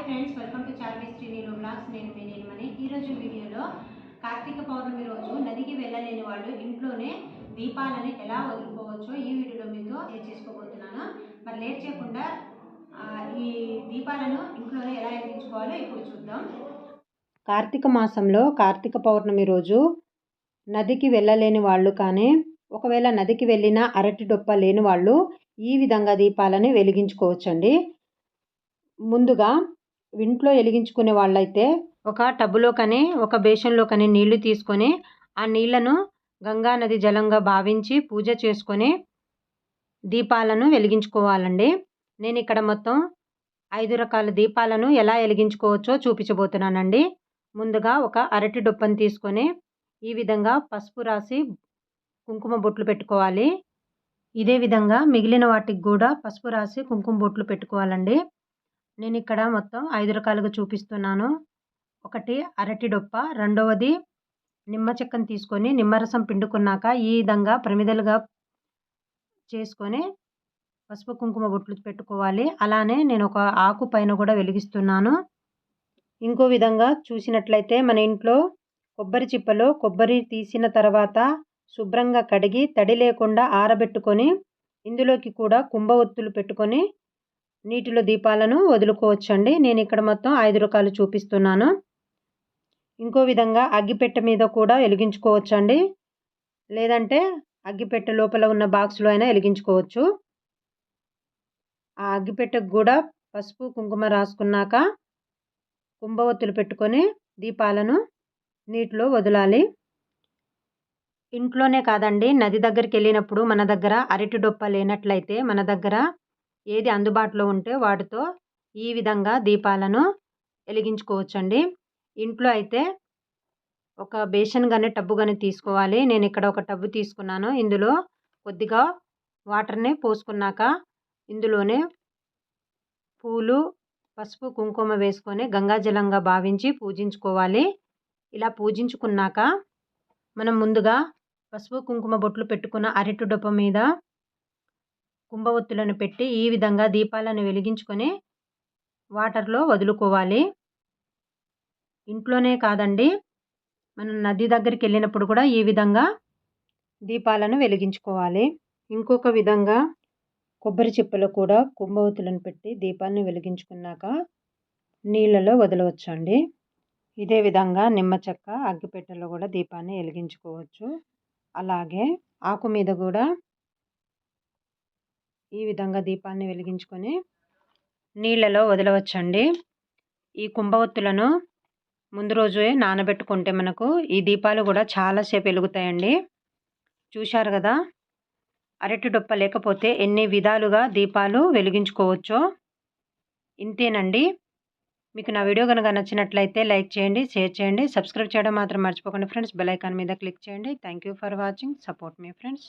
Hi friends welcome to Charmi Srinilu blogs నేను మీ నీలమణి. ఈరోజు వీడియోలో కార్తీక పౌర్ణమి రోజు నదికి వెళ్ళలేని వాళ్ళు ఇంట్లోనే దీపాలని ఎలా వదులుకోవచ్చో ఈ వీడియోలో మీతో షేర్ చేసుకోబోతున్నాను. మరి లేట్ చేయకుండా ఈ దీపాలను ఇంట్లోనే ఎలా వెలిగించుకోవాలో ఇప్పుడు చూద్దాం. కార్తీక మాసంలో కార్తీక పౌర్ణమి రోజు నదికి వెళ్ళలేని వాళ్ళు కానీ ఒకవేళ నదికి వెళ్ళినా అరటి డొప్ప లేని వాళ్ళు ఈ విధంగా దీపాలని వెలిగించుకోవచ్చండి. ముందుగా ఇంట్లో వెలిగించుకునే వాళ్ళైతే ఒక టబ్బులో కానీ ఒక బేషన్లో కానీ నీళ్ళు తీసుకొని ఆ నీళ్ళను గంగా నది జలంగా భావించి పూజ చేసుకొని దీపాలను వెలిగించుకోవాలండి. నేను ఇక్కడ మొత్తం ఐదు రకాల దీపాలను ఎలా వెలిగించుకోవచ్చో చూపించబోతున్నానండి. ముందుగా ఒక అరటి డొప్పను తీసుకొని ఈ విధంగా పసుపు రాసి కుంకుమ బొట్లు పెట్టుకోవాలి. ఇదే విధంగా మిగిలిన వాటికి కూడా పసుపు రాసి కుంకుమ బొట్లు పెట్టుకోవాలండి. నేను ఇక్కడ మొత్తం ఐదు రకాలుగా చూపిస్తున్నాను. ఒకటి అరటి డొప్ప రెండవది నిమ్మ చెక్కను తీసుకొని నిమ్మరసం పిండుకున్నాక ఈ విధంగా ప్రమిదలుగా చేసుకొని పసుపు కుంకుమ బొట్లు పెట్టుకోవాలి. అలానే నేను ఒక ఆకు పైన కూడా వెలిగిస్తున్నాను. ఇంకో విధంగా చూసినట్లయితే మన ఇంట్లో కొబ్బరి చిప్పలో కొబ్బరి తీసిన తర్వాత శుభ్రంగా కడిగి తడి లేకుండా ఆరబెట్టుకొని ఇందులోకి కూడా కుంభ ఒత్తులు పెట్టుకొని నీటిలో దీపాలను వదులుకోవచ్చండి. నేను ఇక్కడ మొత్తం ఐదు రకాలు చూపిస్తున్నాను. ఇంకో విధంగా అగ్గిపెట్టె మీద కూడా వెలిగించుకోవచ్చండి. లేదంటే అగ్గిపెట్టె లోపల ఉన్న బాక్స్లో అయినా వెలిగించుకోవచ్చు. ఆ అగ్గిపెట్టెకు కూడా పసుపు కుంకుమ రాసుకున్నాక కుంభవత్తులు పెట్టుకొని దీపాలను నీటిలో వదలాలి. ఇంట్లోనే కాదండి నది దగ్గరికి వెళ్ళినప్పుడు మన దగ్గర అరటి డొప్ప లేనట్లయితే మన దగ్గర ఏది అందుబాటులో ఉంటే వాటితో ఈ విధంగా దీపాలను వెలిగించుకోవచ్చండి. ఇంట్లో అయితే ఒక బేషన్ కానీ టబ్బు కానీ తీసుకోవాలి. నేను ఇక్కడ ఒక టబ్బు తీసుకున్నాను. ఇందులో కొద్దిగా వాటర్ని పోసుకున్నాక ఇందులోనే పూలు పసుపు కుంకుమ వేసుకొని గంగాజలంగా భావించి పూజించుకోవాలి. ఇలా పూజించుకున్నాక మనం ముందుగా పసుపు కుంకుమ బొట్లు పెట్టుకున్న అరటి డొప్ప మీద కుంభవత్తులను పెట్టి ఈ విధంగా దీపాలను వెలిగించుకొని వాటర్లో వదులుకోవాలి. ఇంట్లోనే కాదండి మనం నది దగ్గరికి వెళ్ళినప్పుడు కూడా ఈ విధంగా దీపాలను వెలిగించుకోవాలి. ఇంకొక విధంగా కొబ్బరి చిప్పలో కూడా కుంభవతులను పెట్టి దీపాలను వెలిగించుకున్నాక నీళ్ళలో వదలవచ్చండి. ఇదే విధంగా నిమ్మ చెక్క అగ్గిపెట్టెలో కూడా దీపాన్ని వెలిగించుకోవచ్చు. అలాగే ఆకు మీద కూడా ఈ విధంగా దీపాన్ని వెలిగించుకొని నీళ్ళలో వదలవచ్చండి. ఈ కుంభవత్తులను ముందు రోజే నానబెట్టుకుంటే మనకు ఈ దీపాలు కూడా చాలాసేపు వెలుగుతాయండి. చూశారు కదా? అరటి డొప్ప లేకపోతే ఎన్ని విధాలుగా దీపాలు వెలిగించుకోవచ్చో. ఇంతేనండి. మీకు నా వీడియో కనుక నచ్చినట్లయితే లైక్ చేయండి షేర్ చేయండి సబ్స్క్రైబ్ చేయడం మాత్రం మర్చిపోకండి ఫ్రెండ్స్. బెల్ ఐకాన్ మీద క్లిక్ చేయండి. Thank you for watching. Support me friends.